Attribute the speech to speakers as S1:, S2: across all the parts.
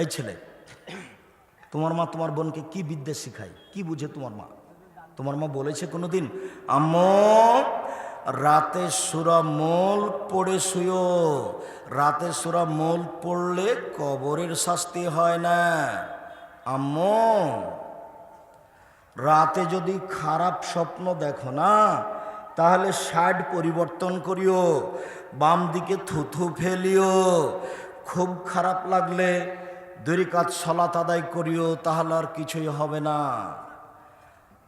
S1: এই ছেলে, তোমার মা তোমার বোনকে কি বিদ্যা শিখায়? কি বুঝে তোমার মা? তোমার মা বলেছে কোনোদিন, আম্মু, রাতে সুরা মোল পড়ে শুয়ো। রাতে সুরা মোল পড়লে কবরের শাস্তি হয় না। আম্মু, রাতে যদি খারাপ স্বপ্ন দেখো না, তাহলে শার্ট পরিবর্তন করিও। বাম দিকে থুথু ফেলিও। খুব খারাপ লাগলে দুই কাজ সলাত আদায় করিও, তাহলে আর কিছুই হবে না।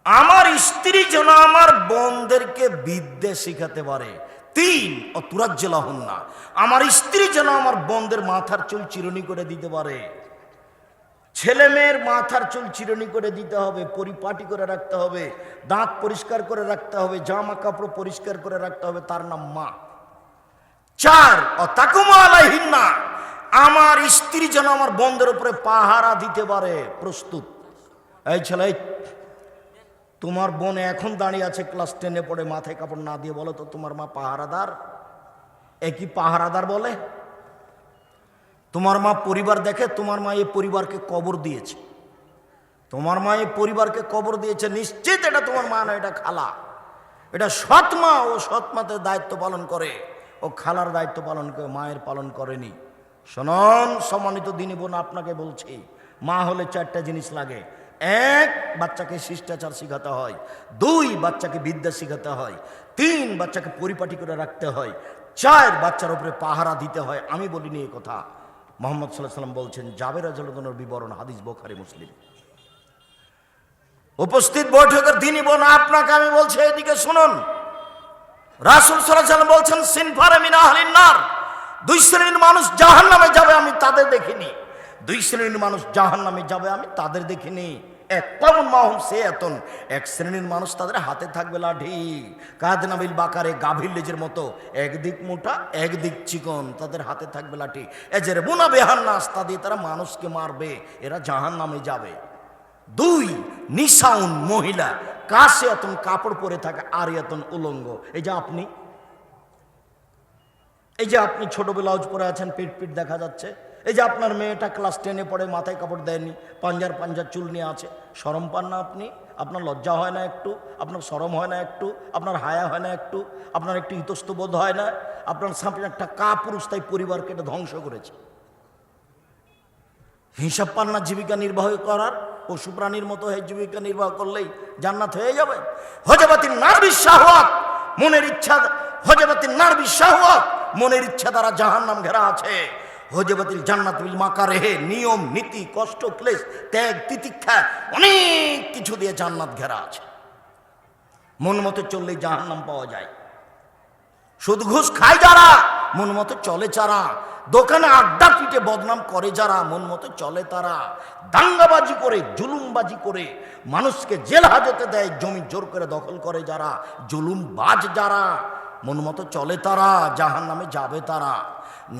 S1: আমার স্ত্রী যেন আমার বোনদেরকে বিদ্যে শিখাতে পারে। তিন ও তুরাজ্জেলা হন না আমার স্ত্রী যেন আমার বোনদের মাথার চুল চিরুনি করে দিতে পারে। ছেলে মেয়ের মাথার চুল চিরুনি করে দিতে হবে, পরিপাটি করে রাখতে হবে, দাঁত পরিষ্কার করে রাখতে হবে, জামা কাপড় পরিষ্কার করে রাখতে হবে, তার নাম মা। চার, অতাকুমা আলাইহিন্না। আমার স্ত্রী যেন আমার বন্ধের উপরে পাহারা দিতে পারে। প্রস্তুত। এই ছেলে তোমার বোন এখন দাঁড়িয়ে আছে ক্লাস টেনে পড়ে, মাথায় কাপড় না দিয়ে বলো তো, তোমার মা পাহারাদার? একই পাহারাদার বলে? তোমার মা পরিবার দেখে তোমার মা এই পরিবারকে কবর দিয়েছে। তোমার মা এই পরিবারকে কবর দিয়েছে, নিশ্চিত এটা তোমার মা না এটা খালা। এটা সৎ মা, ও সৎ মাতে দায়িত্ব পালন করে। ও খালার দায়িত্ব পালন করে, মায়ের পালন করেনি। শোনন, সম্মানিত দিনী বোন, আপনাকে বলছি, মা হলে চারটা জিনিস লাগে। এক, বাচ্চাকে শিষ্টাচার শেখাতে হয়। দুই, বাচ্চাকে বিদ্যা শেখাতে হয়। তিন, বাচ্চাকে পরিপাটি করে রাখতে হয়। চার, বাচ্চার উপরে পাহারা দিতে হয়। আমি বলিনি এই কথা। মোহাম্মদ সাল্লাহ সাল্লাম বলছেন, জাবের আজলদনের বিবরণ, হাদিস বোখারি, মুসলিম। উপস্থিত বৈঠকের দিনই বোন, আপনাকে আমি বলছি, এদিকে শুনুন। রাসুল সাল্লাহ সাল্লাম বলছেন, সিনফারে মিনা আহলিন্নার দুই শ্রেণির মানুষ জাহান নামে যাবে, আমি তাদের দেখিনি। দুই শ্রেণির মানুষ জাহান নামে যাবে, আমি তাদের দেখিনি। এক কমন মাহুম সে এতন এক শ্রেণির মানুষ তাদের হাতে থাকবে লাঠি। কাদ নাবিল বাকারে গাভীর লেজের মতো, একদিক মোটা, একদিক চিকন, তাদের হাতে থাকবে লাঠি। এজের বোনা বেহান নাস্তা দিয়ে তারা মানুষকে মারবে, এরা জাহান নামে যাবে। দুই নিশাউন মহিলা কাশে এতন কাপড় পরে থাকে আর এতন উলঙ্গ। এই যে আপনি এই যে আপনি ছোট ব্লাউজ পরে আছেন, পিট পিট দেখা যাচ্ছে। এই যে আপনার মেয়েটা ক্লাস টেনে পড়ে, মাথায় কাপড় দেয়নি, পাঞ্জার পাঞ্জার চুল নিয়ে আছে। সরম পান না আপনি? আপনার লজ্জা হয় না একটু? আপনার সরম হয় না একটু? আপনার হায়া হয় না একটু? আপনার একটু ইতস্তবোধ হয় না? আপনার সামনে একটা কা পুরুষ তাই পরিবারকে এটা ধ্বংস করেছে। হিসাব পান না জীবিকা নির্বাহ করার। পশু প্রাণীর মতো হয়ে জীবিকা নির্বাহ করলেই জান্নাত হয়ে যাবে। হজবাতির নারবির শাহওয়াত, মনের ইচ্ছা হজবাতির নারবির শাহওয়াত মনের ইচ্ছা দ্বারা জাহান নাম ঘেরা আছে। হজবাতিল জান্নাত বিল মাকারেহে নিয়ম, নীতি, কষ্ট, ক্লেশ, ত্যাগ, তিতিক্ষা, অনেক কিছু দিয়ে জান্নাত ঘেরা আছে। মন মতো চললেই জাহান নাম পাওয়া যায়। সুদ ঘুষ খায় যারা, মন মতো চলে যারা। দোকানে আড্ডা পিটে বদনাম করে যারা, মন মতো চলে তারা। দাঙ্গাবাজি করে, জুলুমবাজি করে, মানুষকে জেল হাজতে দেয়, জমি জোর করে দখল করে যারা, জুলুমবাজ যারা। মন মতো চলে তারা জাহান নামে যাবে তারা।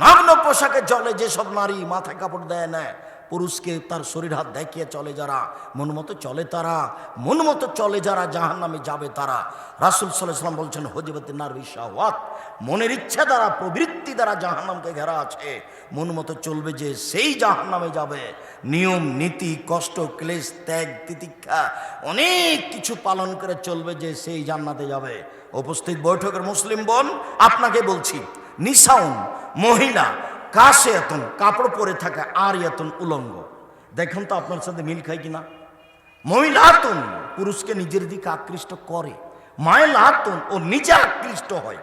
S1: নগ্ন পোশাকে চলে যেসব নারী মাথায় কাপড় দেয় না পুরুষকে তার শরীর হাত দেখিয়ে চলে যারা, মন মতো চলে তারা, মন মতো চলে যারা জাহান নামে যাবে তারা। রাসুল সাল্লাম বলছেন, হজিবতী নারী শাহওয়াত, মনের ইচ্ছা দ্বারা, প্রবৃত্তি দ্বারা জাহান্নামকে ঘেরা আছে। মন মতো চলবে যে সেই জাহান নামে যাবে। নিয়ম, নীতি, কষ্ট, ক্লেশ, ত্যাগ, তিতিক্ষা, অনেক কিছু পালন করে চলবে যে সেই জান্নাতে যাবে। উপস্থিত বৈঠকের মুসলিম বোন, আপনাকে বলছি নিশাউন মহিলা কাশে এতন কাপড় পরে থাকা আর এতন উলঙ্গ। দেখুন তো আপনার সাথে মিল খায় কিনা। মহিলাতন, পুরুষকে নিজের দিকে আকৃষ্ট করে। মায়েলাতন, ও নিজে আকৃষ্ট হয়।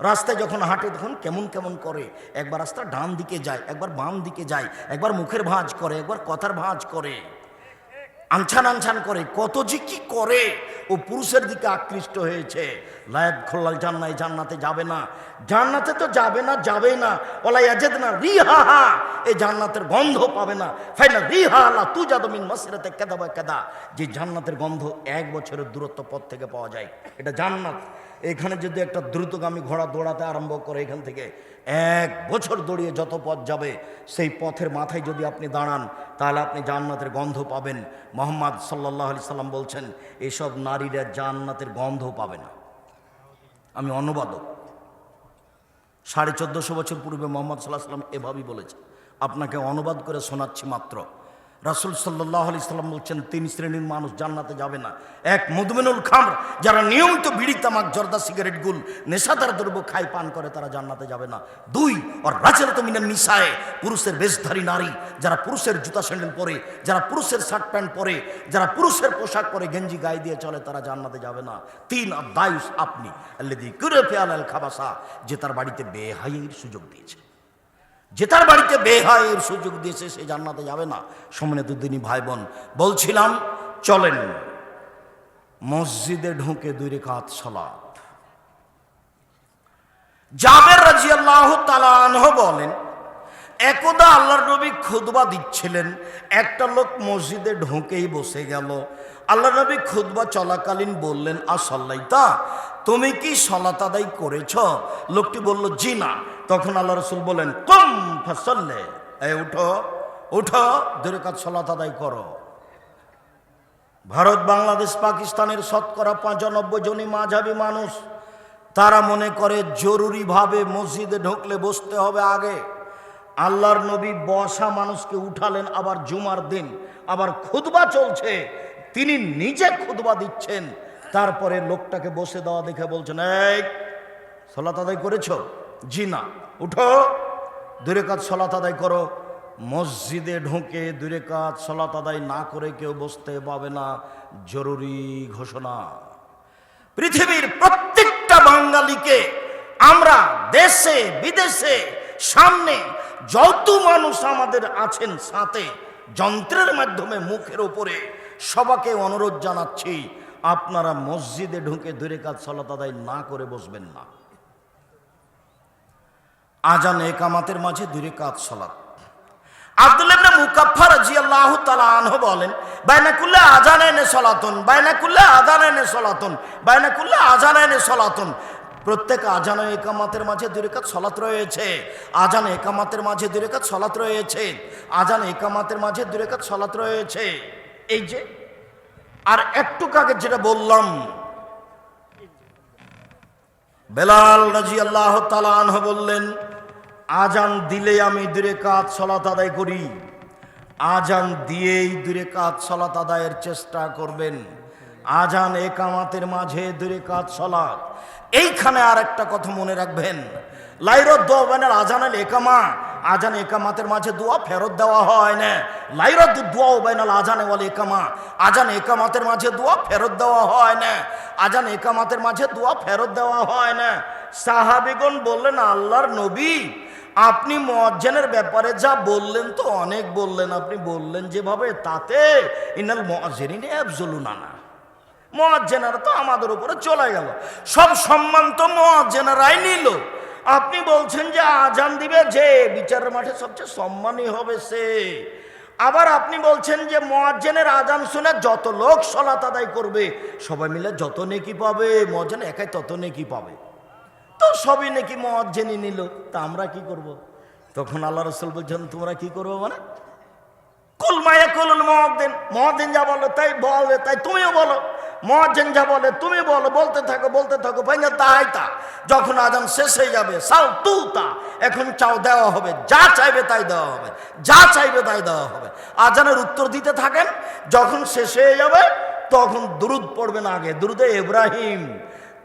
S1: রাস্তায় যখন হাঁটে তখন কেমন কেমন করে। একবার রাস্তা ডান দিকে যায়, একবার বাম দিকে যায়, একবার মুখের ভাঁজ করে, একবার কথার ভাঁজ করে। আনছান আনছান করে, কত যে কি করে। ও পুরুষের দিকে আকৃষ্ট হয়েছে। লায়াত খোল্লাল জান্নাই জান্নাতে যাবে না। জান্নাতে তো যাবে না যাবে না। ওলা ইয়াজেদ না রিহা হা এই জান্নাতের গন্ধ পাবে না। ফাইনা রিহা আলা তু যাদমিন মাসিরাতে কেদা বা কেদা যে জান্নাতের গন্ধ এক বছরের দূরত্ব পথ থেকে পাওয়া যায়, এটা জান্নাত। এখানে যদি একটা দ্রুতগামী ঘোড়া দৌড়াতে আরম্ভ করে এখান থেকে, এক বছর দৌড়িয়ে যত পথ যাবে, সেই পথের মাথায় যদি আপনি দাঁড়ান, তাহলে আপনি জান্নাতের গন্ধ পাবেন। মোহাম্মদ সাল্লাহ আলি সাল্লাম বলছেন, এসব নারীরা জান্নাতের গন্ধ পাবে না। আমি অনুবাদক। সাড়ে চোদ্দোশো বছর পূর্বে মোহাম্মদ সাল্লাহ সাল্লাম এভাবেই বলেছে আপনাকে অনুবাদ করে শোনাচ্ছি মাত্র। রাসুল সাল্লাহ আলি সাল্লাম বলছেন, তিন শ্রেণির মানুষ জান্নাতে যাবে না। এক মধুমেনুল খামর, যারা নিয়মিত বিড়ি, তামাক, জর্দা, সিগারেট, গুল, নেশাদার দ্রব্য খাই পান করে, তারা জান্নাতে যাবে না। দুই আর রাজেরত মিনার নিশায় পুরুষের বেশধারী নারী, যারা পুরুষের জুতা স্যান্ডেল পরে, যারা পুরুষের শার্ট প্যান্ট পরে, যারা পুরুষের পোশাক পরে গেঞ্জি গায়ে দিয়ে চলে, তারা জান্নাতে যাবে না। তিন আর দায়ুস আপনি আল্লাদি কুরে ফেয়াল খাবাসা, যে তার বাড়িতে বেহাইয়ের সুযোগ দিয়েছে। যে তার বাড়িতে বেহায়ের সুযোগ দিয়েছে, সে জান্নাতে যাবে না। সমানে দুদিনই ভাই বোন বলছিলাম, চলেন। মসজিদে ঢুকে দুই রেখাত সলাপ জাবের রাজি আল্লাহ তালানহ বলেন, একদা আল্লাহর নবী খুদবা দিচ্ছিলেন, একটা লোক মসজিদে ঢুকেই বসে গেল। আল্লাহ নবী খুদবা চলাকালীন বললেন, আসল্লাইতা তুমি কি সলাত আদায় করেছ? লোকটি বলল, জি না। তখন আল্লাহ রসুল বলেন কম ফসল্লে। এই উঠো উঠো দূরে কাজ সলাত আদায় করো। ভারত, বাংলাদেশ, পাকিস্তানের শতকরা পঁচানব্বই জনই মাঝাবি মানুষ। তারা মনে করে জরুরিভাবে মসজিদে ঢুকলে বসতে হবে আগে। আল্লাহর নবী বসা মানুষকে উঠালেন, আবার জুমার দিন, আবার খুদবা চলছে। তিনি নিজে খুদবা দিচ্ছেন। তারপরে লোকটাকে বসে দেওয়া দেখে বলছেন, এই, সলাত আদায় করেছ? জি না। উঠো দূরে কাজ সলাত আদায় করো। মসজিদে ঢুকে দূরে কাজ সলাত আদায় না করে কেউ বসতে পাবে না। জরুরি ঘোষণা। পৃথিবীর প্রত্যেকটা বাঙালিকে আমরা দেশে, বিদেশে, সামনে যত মানুষ আমাদের আছেন সাথে, যন্ত্রের মাধ্যমে মুখের ওপরে সবাকে অনুরোধ জানাচ্ছি আপনারা মসজিদে ঢুকে দূরে কাজ সলাত আদায় না করে বসবেন না। আজান একামাতের মাঝে দূরে কাজ সলাত। আনহু বলেন আজানাইনে সলাতুন সলাতুন সলাতুন। প্রত্যেক আজান একামাতের মাঝে দুই রেখাত সলাত রয়েছে। আজান একামাতের মাঝে দুই সলাত রয়েছে। আজান একামাতের মাঝে সলাত রয়েছে। এই যে আর একটু আগে যেটা বললাম, বেলাল রাজি আল্লাহ তালাহ বললেন, আজান দিলে আমি দূরে কাজ সলাত আদায় করি। আজান দিয়েই দূরে কাজ সলাত আদায়ের চেষ্টা করবেন। আজান একামাতের মাঝে দূরে কাজ সলাত। এইখানে আর একটা কথা মনে রাখবেন লাইরত দোয়ানের আজানের একামা। আজান একামাতের মাঝে দোয়া ফেরত দেওয়া হয় না। লাইরত দোয়া ওবাইনাল আজানে বলে একামা। আজান একামাতের মাঝে দোয়া ফেরত দেওয়া হয় না। আজান একামাতের মাঝে দোয়া ফেরত দেওয়া হয় না। সাহাবিগণ বললেন, আল্লাহর নবী, আপনি মজ্জানের ব্যাপারে যা বললেন তো অনেক বললেন। আপনি বললেন যেভাবে, তাতে ইনাল মজ্জেরিনে অ্যাবজলুনা না মহাজেনারা তো আমাদের উপরে চলে গেল। সব সম্মান তো মহাজেনারাই নিল। আপনি বলছেন যে আজান দিবে যে বিচারের মাঠে সবচেয়ে সম্মানই হবে সে। আবার আপনি বলছেন যে মহাজেনের আজান শুনে যত লোক সলাত আদায় করবে, সবাই মিলে যত নেকি পাবে মহাজেন একাই তত নেকি পাবে। তো সবই নাকি মহাজেনই নিল, তা আমরা কি করব। তখন আল্লাহ রসুল বলছেন, তোমরা কি করব মানে? কুল মায়া কুলুল মহাদ্দিন মহাদ্দিন যা বলো তাই বলে তাই তুমিও বলো। মহাজ্জেন যা বলে, তুমি বলো, বলতে থাকো বলতে থাকো, ভাইয়া তাই তা। যখন আজান শেষ হয়ে যাবে সাল তু তা। এখন চাও দেওয়া হবে, যা চাইবে তাই দেওয়া হবে, যা চাইবে তাই দেওয়া হবে। আজানের উত্তর দিতে থাকেন, যখন শেষ হয়ে যাবে, তখন দুরুদ পড়বেন আগে, দুরুদে ইব্রাহিম।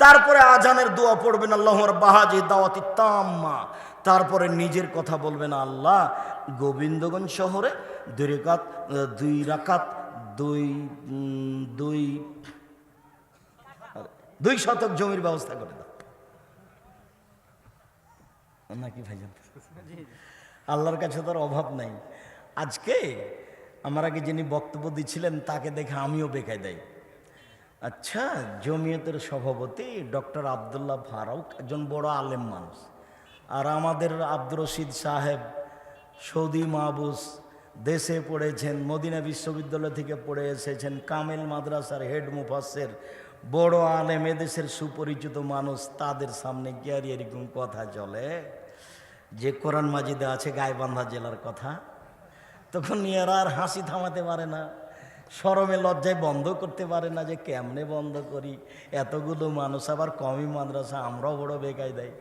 S1: তারপরে আজানের দোয়া পড়বেন আল্লাহর বাহাজি দাওয়াতি তাম্মা। তারপরে নিজের কথা বলবেন, আল্লাহ, গোবিন্দগঞ্জ শহরে দুই রেখাত, দুই রাকাত, দুই দুই দুই শতক জমির ব্যবস্থা করে দাও। নাকি ভাইজান আল্লাহর কাছে তার অভাব নাই। আজকে আমার আগে যিনি বক্তব্য দিচ্ছিলেন তাকে দেখে আমিও বেকায় দেয় আচ্ছা জমিয়তের সভাপতি ডক্টর আবদুল্লাহ ফারুক একজন বড় আলেম মানুষ। আর আমাদের আব্দুর রশিদ সাহেব সৌদি মাহবুস দেশে পড়েছেন মদিনা বিশ্ববিদ্যালয় থেকে পড়ে এসেছেন কামেল মাদ্রাসার হেড মুফাসের বড় আলেম এদেশের সুপরিচিত মানুষ তাদের সামনে আর এরকম কথা চলে। যে কোরআন মাজিদে আছে গাইবান্ধা জেলার কথা। তখন এরা আর হাসি থামাতে পারে না। সরমে লজ্জায় বন্ধ করতে পারে না যে কেমনে বন্ধ করি। এতগুলো মানুষ আবার কমই মাদ্রাসা, আমরাও বড় বেকায় দেয়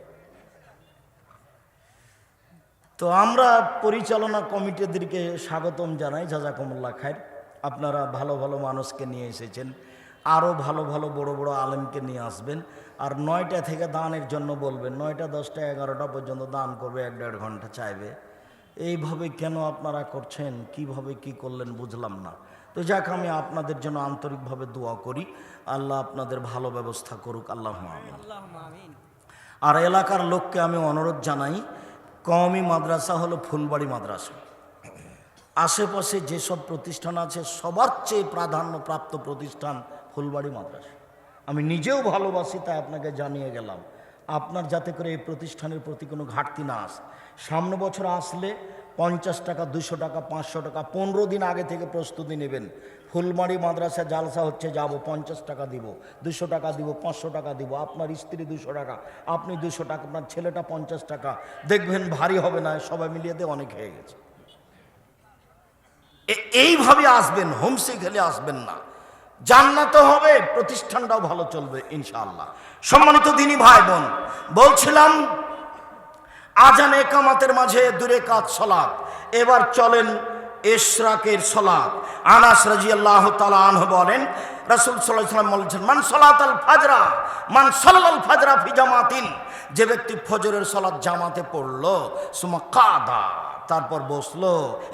S1: তো আমরা পরিচালনা কমিটিদেরকে স্বাগতম জানাই, জাজাকুমুল্লাহ খায়ের। আপনারা ভালো ভালো মানুষকে নিয়ে এসেছেন। আরও ভালো ভালো বড় বড় আলেমকে নিয়ে আসবেন। আর নয়টা থেকে দানের জন্য বলবেন নয়টা দশটা এগারোটা পর্যন্ত দান করবে এক দেড় ঘণ্টা চাইবে। এইভাবে কেন আপনারা করছেন? কীভাবে কি করলেন বুঝলাম না। তো যাক আমি আপনাদের জন্য আন্তরিকভাবে দোয়া করি। আল্লাহ আপনাদের ভালো ব্যবস্থা করুক। আল্লাহ আর এলাকার লোককে আমি অনুরোধ জানাই কওমি মাদ্রাসা হলো ফুলবাড়ি মাদ্রাসা। আশেপাশে যেসব প্রতিষ্ঠান আছে সবার চেয়ে প্রাধান্যপ্রাপ্ত প্রতিষ্ঠান ফুলবাড়ি মাদ্রাসা। আমি নিজেও ভালোবাসি, তাই আপনাকে জানিয়ে গেলাম। আপনার যাতে করে এই প্রতিষ্ঠানের প্রতি কোনো ঘাটতি না আসে। সামনে বছর আসলে পঞ্চাশ টাকা, দুশো টাকা, পাঁচশো টাকা, পনেরো দিন আগে থেকে প্রস্তুতি নেবেন। ফুলমারি মাদ্রাসা জালসা হচ্ছে, যাব পঞ্চাশ টাকা দিব, দুশো টাকা দিব, পাঁচশো টাকা দিব, আপনার স্ত্রী দুশো টাকা, আপনি দুশো টাকা, আপনার ছেলেটা পঞ্চাশ টাকা। দেখবেন ভারী হবে না, সবাই মিলিয়ে দিয়ে অনেক হয়ে গেছে। এইভাবে আসবেন হোমসে খেলে আসবেন না। জান্নাত হবে, প্রতিষ্ঠানটাও ভালো চলবে, ইনশাআল্লাহ। সম্মানিত দিনী ভাই বোন, বলছিলাম, আজান একামাতের মাঝে দূরে কাজ সলাপ এবার চলেন এশরাকের সলাপ আনাস রাজিয়াল্লাহ তালা আনহ বলেন, রাসুল সাল্লাম বলেছেন, মান সলাত আল ফাজরা, মান সাল্লাল ফাজরা ফি জামাতিন যে ব্যক্তি ফজরের সলাৎ জামাতে পড়ল সুমা কাদা, তারপর বসল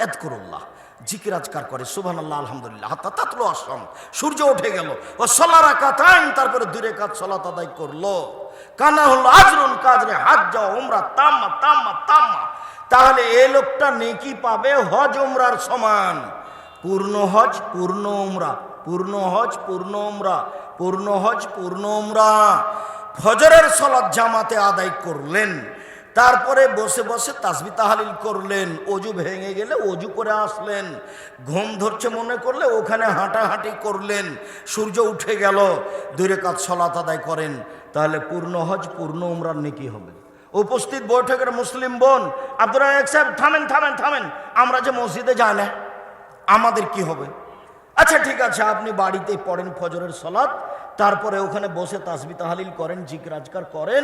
S1: এত করুল্লাহ জিকির আজকার করে সুবহান আল্লাহ আলহামদুলিল্লাহ। হাত্তা তাতলো আসলাম সূর্য উঠে গেল। ও সলারা কাতাইন তারপরে দূরে কাজ সলাত আদায় করল। কানা হলো আজরুন কাজরে হাত যাও উমরা, তাম্মা তাম্মা তাম্মা। তাহলে এ লোকটা নেকি পাবে হজ উমরার সমান। পূর্ণ হজ, পূর্ণ উমরা, পূর্ণ হজ, পূর্ণ উমরা, পূর্ণ হজ, পূর্ণ উমরা। ফজরের সলাৎ জামাতে আদায় করলেন। তারপরে বসে বসে তাসবি তাহালিল করলেন, অজু ভেঙে গেলে অজু করে আসলেন, ঘুম ধরছে মনে করলে ওখানে হাঁটাহাঁটি করলেন, সূর্য উঠে গেল দূরে কাজ সলাত আদায় করেন, তাহলে পূর্ণ হজ, পূর্ণ উমরার নেকি হবে। উপস্থিত বৈঠকের মুসলিম বোন, আব্দুর সাহেব, থামেন থামেন থামেন, আমরা যে মসজিদে যাই না, আমাদের কি হবে? আচ্ছা ঠিক আছে, আপনি বাড়িতে পড়েন ফজরের সলাৎ তারপরে ওখানে বসে তাসবি তাহালিল করেন জিকরাজকার করেন,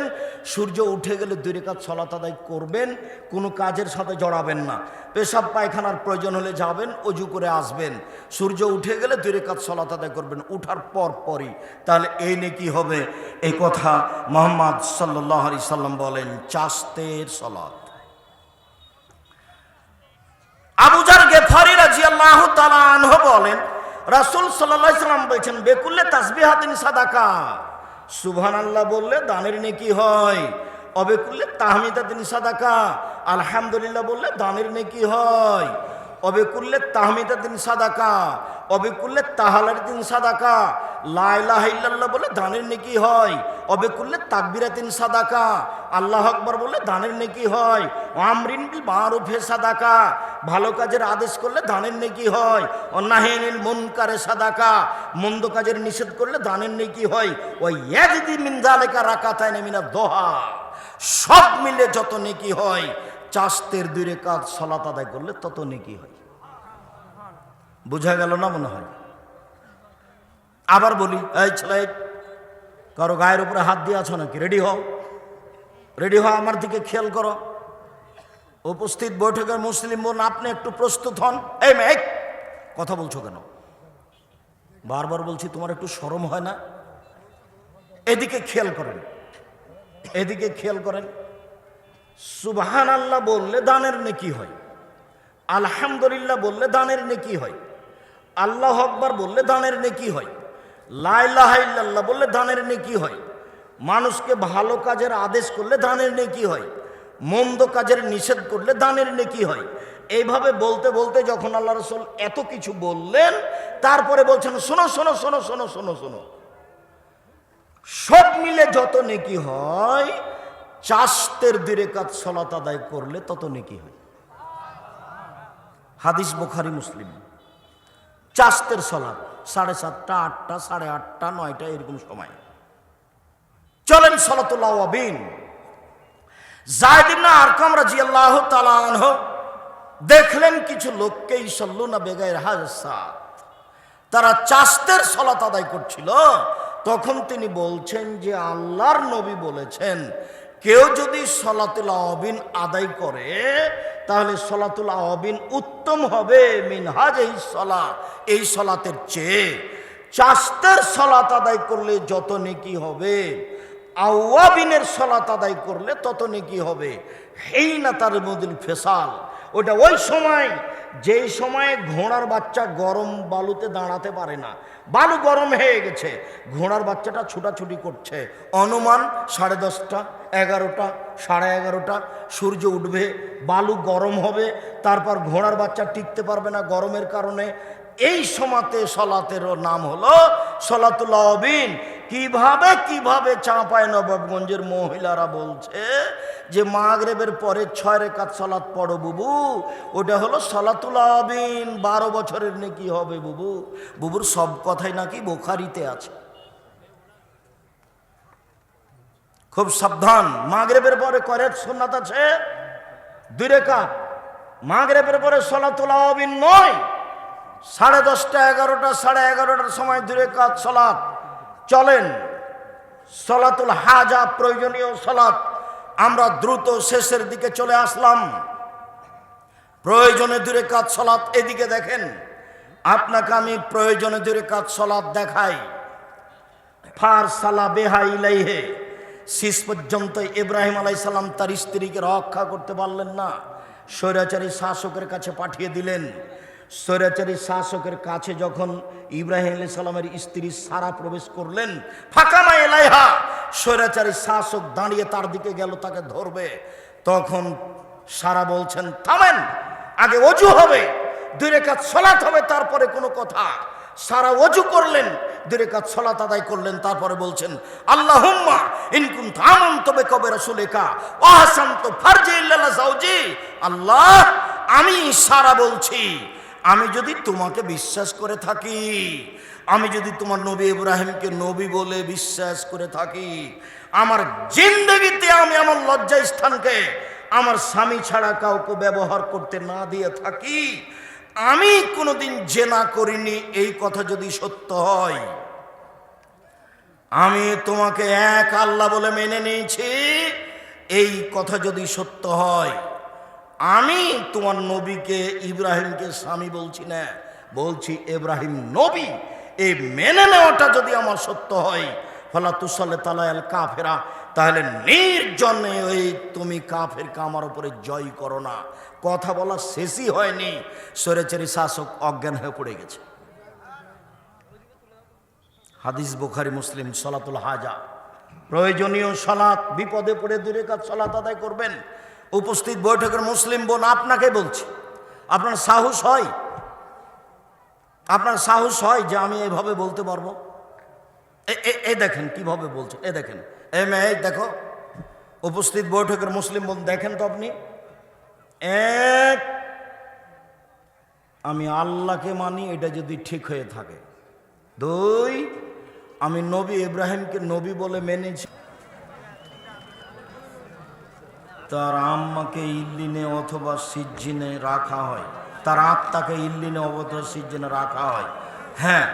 S1: সূর্য উঠে গেলে দুই রেখাত সলাত আদায় করবেন, কোনো কাজের সাথে জড়াবেন না। পেশাব পায়খানার প্রয়োজন হলে যাবেন, অজু করে আসবেন। সূর্য উঠে গেলে দুই রেখাত সলাত আদায় করবেন, উঠার পর পরই। তাহলে এই নেকি হবে। এই কথা মোহাম্মদ সাল্লাহ আলি সাল্লাম বলেন চাস্তের সলাত। আবুজার গেফারি রাজি আল্লাহ তালাহ বলেন রাসুল সাল্লাম বলছেন বেকুল্লে তাসবিহাতিন সাদাকা। সুবহান আল্লাহ বললে দানের নেকি হয় অবেকুল্লে তাহমিদাতিন সাদাকা। আলহামদুলিল্লাহ বললে দানের নেকি হয়। অবেকুল্লে তাহমিদাতিন সাদাকা অবেকুল্লে তাহালার দিন সাদাকা লাইলাহ ইল্লাল্লাহ বলে দানের নেকি হয় অবেকুল্লে তাকবিরাতিন সাদাকা, আল্লাহ আকবর বলে দানের নেকি হয়, আমরিন বিল মারুফে সাদাকা, ভালো কাজের আদেশ করলে দানের নেকি হয় অন্যাহিনীল মুনকারে সাদাকা, মন্দ কাজের নিষেধ করলে দানের নেকি হয় ওই ইয়াদি মিনজালেকা রাকাতায় নেমিনা দোহা, সব মিলে যত নেকি হয় চাষতের দূরে কাজ সলাত আদায় করলে তত নেকি হয়। বোঝা গেল না মনে হয়? আবার বলি, এই ছেলে, কারও গায়ের উপরে হাত দিয়ে আছো নাকি? রেডি হও। রেডি হও, আমার দিকে খেয়াল করো। উপস্থিত বৈঠকের মুসলিম বোন, আপনি একটু প্রস্তুত হন। এই মেঘ কথা বলছো কেন? বারবার বলছি, তোমার একটু সরম হয় না? এদিকে খেয়াল করেন। এদিকে খেয়াল করেন। সুবহান আল্লাহ বললে দানের নেকি হয়। আলহামদুলিল্লাহ বললে দানের নেকি হয়। আল্লাহ আকবার বললে দানের নেকি হয়। লাইলাহা ইল্লাল্লাহ বললে দানের নেকি হয়। মানুষকে ভালো কাজের আদেশ করলে দানের নেকি হয়। মন্দ কাজের নিষেধ করলে দানের নেকি হয়। এইভাবে বলতে বলতে যখন আল্লাহ রসুল এত কিছু বললেন, তারপরে বলছেন, শোনো শোনো শোনো শোনো শোনো শোনো। সব মিলে যত নেকি হয় চাষতের দিরেকাত সলাত আদায় করলে তত নেকি হয়। হাদিস বোখারি, মুসলিম। চাষতের সলাত সাড়ে সাতটা, আটটা, সাড়ে আটটা, নয়টা এরকম সময়। চলেন সলাতুল্লাহ আল্লাহ দেখলেন কিছু লোককেই সল্লু না বেগায়ের হাজার তারা চাস্তের সলাত আদায় করছিল। তখন তিনি বলছেন যে আল্লাহর নবী বলেছেন কেউ যদি সলাতুল আবিন আদায় করে, তাহলে সলাতুল আওয়াবিন উত্তম হবে মিনহাজ এই সলা, এই সলাতের চেয়ে। চাস্তের সলাত আদায় করলে যত নেকি হবে, আওয়াবিনের সলাত আদায় করলে তত নেকি হবে। হেই না তার মদিন ফেসাল। ওটা ওই সময় যেই সময়ে ঘোড়ার বাচ্চা গরম বালুতে দাঁড়াতে পারে না, বালু গরম হয়ে গেছে, ঘোড়ার বাচ্চাটা ছুটাছুটি করছে। অনুমান সাড়ে দশটা, এগারোটা, সাড়ে এগারোটা, সূর্য উঠবে, বালু গরম হবে, তারপর ঘোড়ার বাচ্চা টিকতে পারবে না গরমের কারণে এই সমাতে সলাতেরও নাম হলো সলাতুল আবিন কীভাবে কীভাবে চাঁপায় নবাবগঞ্জের মহিলারা বলছে যে মাগরেবের পরে ছয় রেখাত সলাত পড়ো বুবু, ওটা হলো সলাতুল আবিন বারো বছরের নাকি হবে বুবু। বুবুর সব কথাই নাকি বোখারিতে আছে। খুব সাবধান, মাগরেবের পরে করের সোনাত আছে দুই রেখাত। মাগরেবের পরে সলাতুল আবিন নয়। সাড়ে দশটা, এগারোটা, সাড়ে এগারোটার সময় দূরে কাজ, সলাৎ। চলেন। সলাতুল হাজা, প্রয়োজনীয় সলাৎ। আমরা দ্রুত শেষের দিকে চলে আসলাম। প্রয়োজনে দূরে কাজ, সলাৎ এদিকে দেখেন। আপনাকে আমি প্রয়োজনে দূরে কাজ, সলাৎ দেখাই। ফার সালা বেহা ইলাইহে। শেষ পর্যন্ত ইব্রাহিম আলাইসাল্লাম তার স্ত্রীকে রক্ষা করতে পারলেন না। স্বৈরাচারী শাসকের কাছে পাঠিয়ে দিলেন। স্বৈরাচারী শাসকের কাছে যখন ইব্রাহিম আলাই সাল্লামের স্ত্রী সারা প্রবেশ করলেন ফাঁকামা এলাইহা স্বৈরাচারী শাসক দাঁড়িয়ে তার দিকে গেল, তাকে ধরবে। তখন সারা বলছেন, থামেন, আগে অজু হবে, দুই রেখাত সলাৎ হবে, তারপরে কোনো কথা। সারা অজু করলেন, দুই রেখাত সলাৎ আদায় করলেন, তারপরে বলছেন, আল্লাহুম্মা ইনকুম থামান তবে কবে রসুলেকা? ওয়াহসান্ত ফারজে সাউজি আল্লাহ, আমি সারা বলছি আমি যদি তোমাকে বিশ্বাস করে থাকি, আমি যদি তোমার নবী ইব্রাহিমকে নবী বলে বিশ্বাস করে থাকি, আমার জিন্দগিতে আমি আমার লজ্জা স্থানকে আমার স্বামী ছাড়া কাউকে ব্যবহার করতে না দিয়ে থাকি, আমি কোনোদিন জেনা করিনি এই কথা যদি সত্য হয়। আমি তোমাকে এক আল্লাহ বলে মেনে নিয়েছি, এই কথা যদি সত্য হয় আমি তোমার নবীকে ইব্রাহিমকে স্বামী বলছি না, বলছি ইব্রাহিম নবী। এই মেনে নেওয়াটা যদি আমার সত্য হয়, ফলা তুসালে তালায়াল কাফেরা, তাহলে নির্জনে ওই তুমি কাফের কামার উপরে জয় করো না। কথা বলা শেষই হয়নি সরেচারি শাসক অজ্ঞান হয়ে পড়ে গেছে। হাদিস বুখারি, মুসলিম, সলাতুল হাজা। প্রয়োজনীয় সলাৎ বিপদে পড়ে দূরে কাজ সলাৎ আদায় করবেন। উপস্থিত বৈঠকের মুসলিম বোন আপনাকে বলছি, আপনার সাহস হয়? আপনার সাহস হয় যে আমি এইভাবে বলতে পারব? এ- দেখেন কীভাবে বলছে, এ দেখেন, এ মেয়ে দেখো, উপস্থিত বৈঠকের মুসলিম বোন দেখেন তো আপনি। এক, আমি আল্লাহকে মানি, এটা যদি ঠিক হয়ে থাকে। দুই, আমি নবী ইব্রাহিমকে নবী বলে মেনেছি। তার আম্মাকে ইল্লিনে অথবা সিজ্জিনে রাখা হয়। তার আত্মাকে ইল্লিনে অথবা সিজ্জিনে রাখা হয়। হ্যাঁ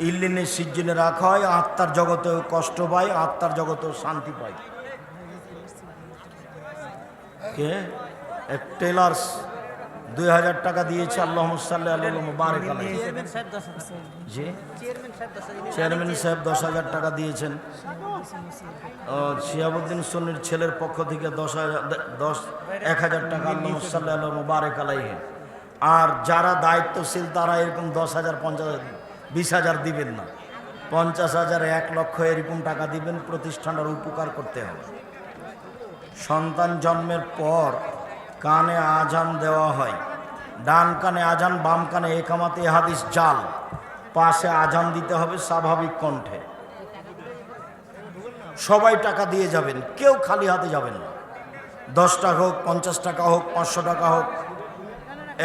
S1: ইল্লিনে সিজ্জিনে রাখা হয়, আত্মার জগতেও কষ্ট পায়, আত্মার জগতেও শান্তি পায়। কে? টেলার্স। দুই হাজার টাকা দিয়েছে আল্লাহ আল্লাহ মুবারক
S2: চেয়ারম্যান সাহেব দশ হাজার।
S1: জি?
S2: চেয়ারম্যান সাহেব দশ হাজার।
S1: টাকা দিয়েছেন। শিয়াবুদ্দিন সন্নির ছেলের পক্ষ থেকে দশ হাজার দশ এক হাজার টাকা আল্লাহ সাল্লাহ মুবারক আলাইহে। আর যারা দায়িত্বশীল তারা এরকম দশ হাজার পঞ্চাশ বিশ হাজার দিবেন না। পঞ্চাশ হাজার এক লক্ষ এরকম টাকা দিবেন প্রতিষ্ঠানটার উপকার করতে হবে। সন্তান জন্মের পর কানে আজান দেওয়া হয়। ডান কানে আজান, বাম কানে একামাতে হাদিস জাল। পাশে আজান দিতে হবে স্বাভাবিক কণ্ঠে। সবাই টাকা দিয়ে যাবেন, কেউ খালি হাতে যাবেন না। দশ টাকা হোক, পঞ্চাশ টাকা হোক, পাঁচশো টাকা হোক,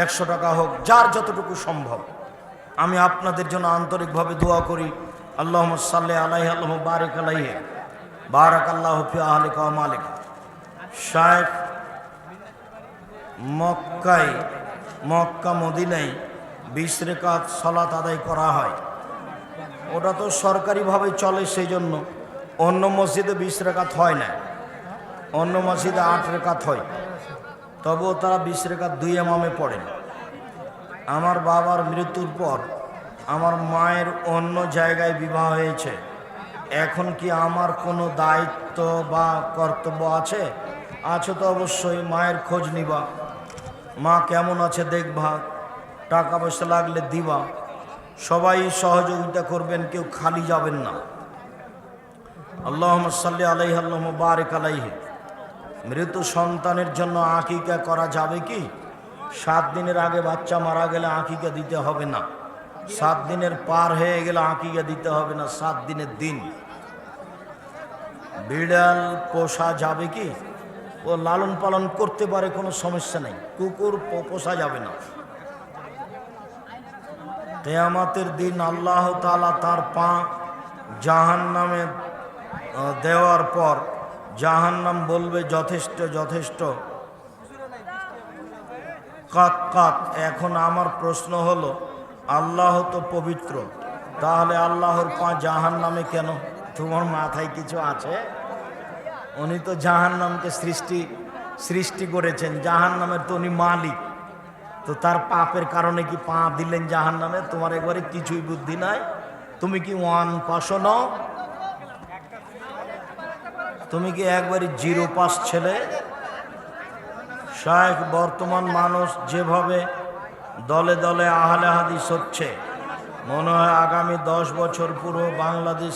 S1: একশো টাকা হোক, যার যতটুকু সম্ভব। আমি আপনাদের জন্য আন্তরিকভাবে দোয়া করি আল্লাহ সাল্লাহ আলাই আল্লাহ বারেক আলাইহে। বারাক আল্লাহ ফি আহলিকা মালিক। শায়েখ মক্কায়, মক্কা মদিনায় বিশ রেখাত সলাত আদায় করা হয়। ওটা তো সরকারিভাবে চলে সেই জন্য অন্য মসজিদে বিশ রেখাত হয় না। অন্য মসজিদে আট রেখাত হয়। তবুও তারা বিশ রেখা দুই এমামে পড়েন। আমার বাবার মৃত্যুর পর আমার মায়ের অন্য জায়গায় বিবাহ হয়েছে। এখন কি আমার কোনো দায়িত্ব বা কর্তব্য আছে? আছে তো অবশ্যই, মায়ের খোঁজ নিবা। মা কেমন আছে দেখবা টাকা পয়সা লাগলে দিবা। সবাই সহযোগিতা করবেন, কেউ খালি যাবেন না। আল্লাহ সাল্লি আলাইহ আল্লাহ বারেক আলাইহি। মৃত সন্তানের জন্য আঁকিকা করা যাবে কি? সাত দিনের আগে বাচ্চা মারা গেলে আঁকিকা দিতে হবে না। সাত দিনের পার হয়ে গেলে আঁকিকা দিতে হবে না, সাত দিনের দিন। বিড়াল পোষা যাবে কি? ও লালন পালন করতে পারে কোনো সমস্যা নেই। কুকুর পোষা যাবে না। কেয়ামাতের দিন আল্লাহ তালা তার পা জাহান নামে দেওয়ার পর জাহান্নাম বলবে, যথেষ্ট যথেষ্ট। কাত কাত, এখন আমার প্রশ্ন হলো, আল্লাহ তো পবিত্র, তাহলে আল্লাহর পা জাহান নামে কেন? তোমার মাথায় কিছু আছে? উনি তো জাহান নামকে সৃষ্টি সৃষ্টি করেছেন। জাহান নামের তো উনি মালিক। তো তার পাপের কারণে কি পা দিলেন জাহান নামে তোমার একবারে কিছুই বুদ্ধি নাই। তুমি কি ওয়ান পাশও নও? তুমি কি একবারই জিরো পাস ছেলে? শায়েখ, বর্তমান মানুষ যেভাবে দলে দলে আহলে হাদিস হচ্ছে, মনে হয় আগামী দশ বছর পুরো বাংলাদেশ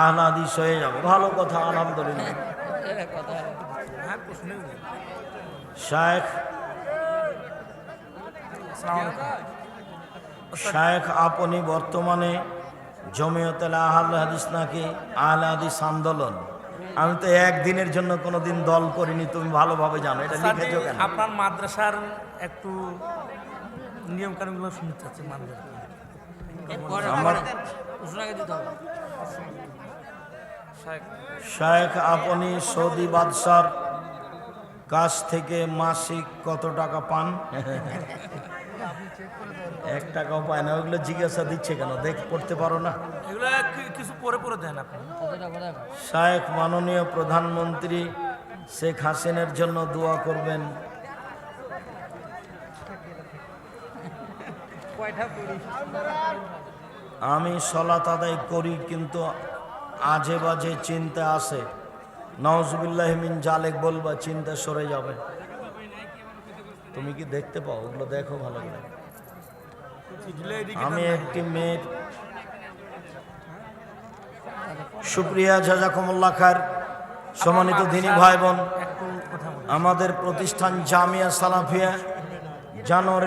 S1: আহলে হাদিস হয়ে যাবে। ভালো কথা, আলহামদুলিল্লাহ। শায়েখ শায়েখ আপনি বর্তমানে জমিয়তেল আহলে হাদিস নাকি আহলে হাদিস আন্দোলন। আমি তো একদিনের জন্য কোনোদিন দল করিনি তুমি ভালোভাবে জানো এটা লিখেছো কেন?
S2: আপনার মাদ্রাসার একটু নিয়ম কানুনগুলো শুনতে চাচ্ছি মানুষের
S1: আমার শায়েখ। আপনি সৌদি বাদশার কাছ থেকে মাসিক কত টাকা পান? এক টাকাও পায় না ওগুলো জিজ্ঞাসা দিচ্ছে কেন? দেখ পড়তে পারো না।
S2: কিছু পরে পরে দেন আপনি।
S1: শায়েখ মাননীয় প্রধানমন্ত্রী শেখ হাসিনের জন্য দোয়া করবেন। আমি সলাত আদায় করি কিন্তু আজে বাজে চিন্তা আসে নওয়াজবিল্লাহমিন জালেক বলবা, চিন্তা সরে যাবে। তুমি কি দেখতে পাও? ওগুলো দেখো ভালো করে। আমি একটি মেয়ের সুপ্রিয়া জাজাকুমুল্লাহ খার সম্মানিত দিনী ভাই বোন, আমাদের প্রতিষ্ঠান জামিয়া সালাফিয়া জানুয়ারি